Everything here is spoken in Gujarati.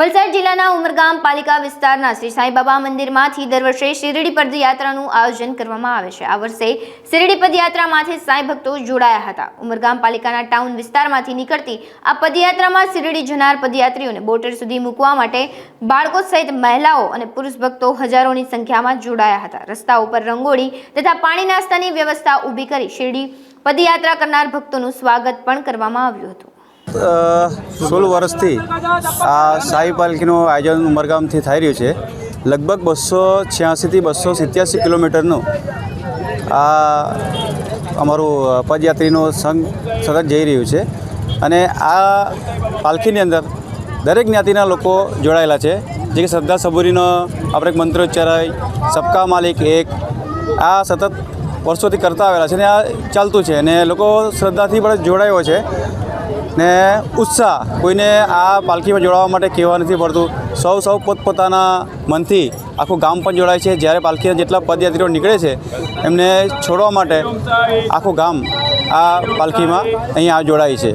વલસાડ જિલ્લાના ઉમરગામ પાલિકા વિસ્તારના શ્રી સાંઈબાબા મંદિરમાંથી દર વર્ષે શિરડી પદયાત્રાનું આયોજન કરવામાં આવે છે. આ વર્ષે શિરડી પદયાત્રામાંથી સાંઈ ભક્તો જોડાયા હતા. ઉમરગામ પાલિકાના ટાઉન વિસ્તારમાંથી નીકળતી આ પદયાત્રામાં શિરડી જનાર પદયાત્રીઓને બોટર સુધી મૂકવા માટે બાળકો સહિત મહિલાઓ અને પુરુષ ભક્તો હજારોની સંખ્યામાં જોડાયા હતા. રસ્તા ઉપર રંગોળી તથા પાણી નાસ્તાની વ્યવસ્થા ઊભી કરી શિરડી પદયાત્રા કરનાર ભક્તોનું સ્વાગત પણ કરવામાં આવ્યું હતું. સોળ વર્ષથી આ શાહી પાલખીનું આયોજન ઉમરગામથી થઈ રહ્યું છે. લગભગ બસો છ્યાસીથી બસો સિત્યાસી કિલોમીટરનું આ અમારું પદયાત્રીનું સંઘ સતત જઈ રહ્યું છે. અને આ પાલખીની અંદર દરેક જ્ઞાતિના લોકો જોડાયેલા છે. જે કે શ્રદ્ધા સબુરીનો આપણે એક મંત્રોચ્ચારાય સબકા માલિક એક. આ સતત વર્ષોથી કરતા આવેલા છે અને આ ચાલતું છે અને લોકો શ્રદ્ધાથી પણ જોડાયો છે. ને ઉત્સાહ કોઈને આ પાલખીમાં જોડાવા માટે કહેવા નથી પડતું. સૌ સૌ પોતપોતાના મનથી આખું ગામ પણ જોડાય છે. જ્યારે પાલખીના જેટલા પદયાત્રીઓ નીકળે છે, એમને છોડવા માટે આખું ગામ આ પાલખીમાં અહીંયા જોડાય છે.